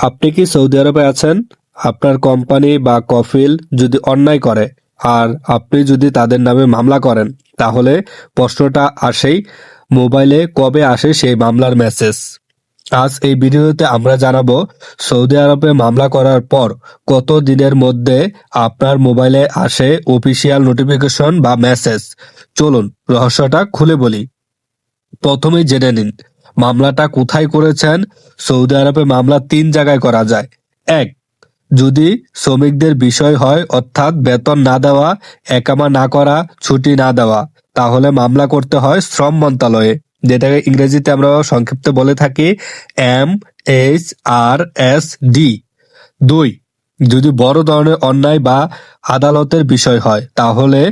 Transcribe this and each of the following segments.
আপনি কি সৌদি আরবে আছেন? আপনার কোম্পানি বা কফিল যদি অন্যায় করে আর আপনি যদি তাদের নামে মামলা করেন, তাহলে প্রশ্নটা আসেই মোবাইলে কবে আসে সেই মামলার মেসেজ। আজ এই ভিডিওতে আমরা জানাব সৌদি আরবে মামলা করার পর কত দিনের মধ্যে আপনার মোবাইলে আসে অফিসিয়াল নোটিফিকেশন বা মেসেজ। চলুন, রহস্যটা খুলে বলি। প্রথমেই জেনে নিন মামলাটা কোথায় করেছেন? সৌদি আরবে মামলা তিন জায়গায় করা যায়। এক, যদি শ্রমিকদের বিষয় হয়, অর্থাৎ বেতন না দেওয়া, একামা না করা, ছুটি না দেওয়া, তাহলে মামলা করতে হয় শ্রম মন্ত্রণালয়ে যেটাকে ইংরেজিতে আমরা সংক্ষিপ্ত বলে থাকি M H R S D. দুই, যদি বড় ধরনের অন্যায় বা আদালতের বিষয় হয়, তাহলে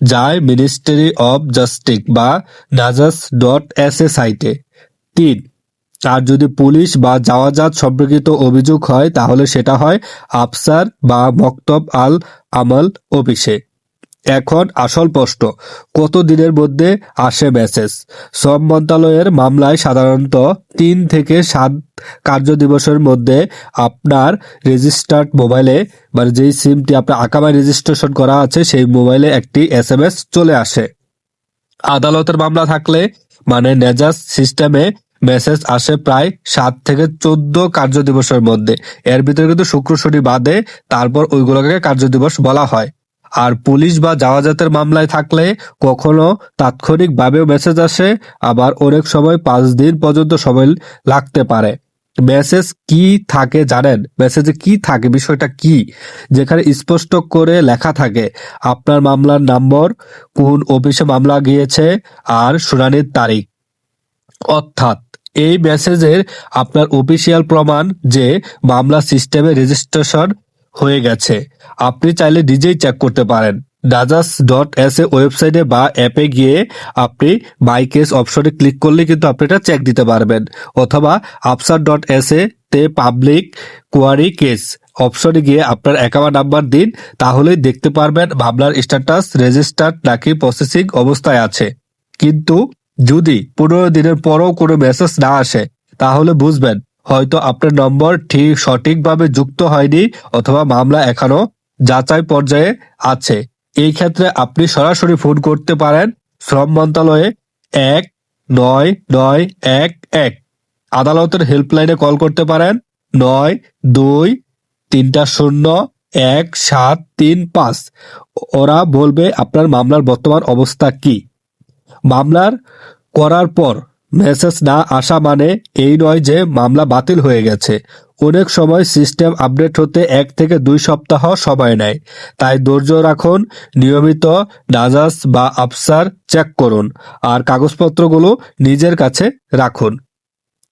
যায় মিনিস্ট্রি অফ জাস্টিস বা নাজাস ডট এস এ সাইটে। তিন। আর যদি পুলিশ বা যাওয়াজাত সম্পর্কিত অভিযোগ হয়, তাহলে সেটা হয় আফসার বা মক্তব আল আমল অফিসে। এখন আসল প্রশ্ন কত দিনের মধ্যে আসে মেসেজ? শ্রম মন্ত্রণালয়ের মামলায় সাধারণত তিন থেকে সাত কার্য দিবসের মধ্যে আপনার রেজিস্টার্ড মোবাইলে মানে যেই সিমটি আপনার আকামায় রেজিস্ট্রেশন করা আছে, সেই মোবাইলে একটি এস চলে আসে। আদালতের মামলা থাকলে মানে নেজাস সিস্টেমে মেসেজ আসে প্রায় সাত থেকে চোদ্দ কার্য দিবসের মধ্যে। এর ভিতরে কিন্তু শুক্র, শনি বাদে তারপর ওইগুলোকে কার্য দিবস বলা হয়। আর পুলিশ বা জাওয়াজাতের মামলায় থাকলে কখনো তাৎক্ষণিকভাবেও মেসেজ আসে, আবার অনেক সময় পাঁচ দিন পর্যন্ত সময় লাগতে পারে। মেসেজ কি থাকে জানেন? মেসেজে কি থাকে? বিষয়টা কি? যেখানে স্পষ্ট করে লেখা থাকে, আপনার মামলার নম্বর, কোন অফিসে মামলা গিয়েছে, আর শুনানির তারিখ। অর্থাৎ এই মেসেজের আপনার অফিসিয়াল প্রমাণ যে মামলা সিস্টেমে রেজিস্ট্রেশন হয়ে গেছে। আপনি চাইলে নিজেই চেক করতে পারেন। ডাজাস ডট এস এ ওয়েবসাইটে বা অ্যাপে গিয়ে আপনি মাই কেস অপশনে ক্লিক করলে কিন্তু আপনি এটা চেক দিতে পারবেন। অথবা আপসার ডট এস এ তে পাবলিক কোয়ারি কেস অপশনে গিয়ে আপনার অ্যাকাউন্ট নাম্বার দিন, তাহলেই দেখতে পারবেন মামলার স্ট্যাটাস রেজিস্টার্ড নাকি প্রসেসিং অবস্থায় আছে। কিন্তু যদি পনেরো দিনের পরও কোনো মেসেজ না আসে, তাহলে বুঝবেন, হয়তো আপনার নম্বর ঠিক সঠিকভাবে যুক্ত হয়নি অথবা মামলা এখনও যাচাই পর্যায়ে আছে। এই ক্ষেত্রে আপনি সরাসরি ফোন করতে পারেন শ্রম মন্ত্রণালয়ে এক নয় নয় এক এক। আদালতের হেল্পলাইনে কল করতে পারেন নয় দুই তিনটা শূন্য এক সাত তিন পাঁচ। ওরা বলবে আপনার মামলার বর্তমান অবস্থা কি। মামলার করার পর মেসেজ না আসা মানে এই নয় যে মামলা বাতিল হয়ে গেছে। অনেক সময় সিস্টেম আপডেট হতে এক থেকে দুই সপ্তাহ সময় নেয়। তাই ধৈর্য রাখুন, নিয়মিত নাজাস বা আফসার চেক করুন, আর কাগজপত্রগুলো নিজের কাছে রাখুন।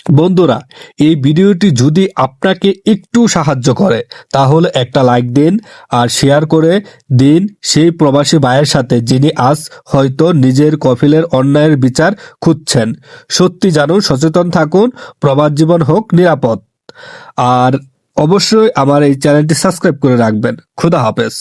বন্ধুরা, এই ভিডিওটি যদি আপনাকে একটু সাহায্য করে, তাহলে একটা লাইক দিন আর শেয়ার করে দিন সেই প্রবাসী ভাইয়ের সাথে যিনি আজ হয়তো নিজের কফিলের অন্যায়ের বিচার খুঁজছেন। সত্যি জানুন, সচেতন থাকুন, প্রবাস জীবন হোক, নিরাপদ। আর অবশ্যই আমার এই চ্যানেলটি সাবস্ক্রাইব করে রাখবেন। খুদা হাফেজ।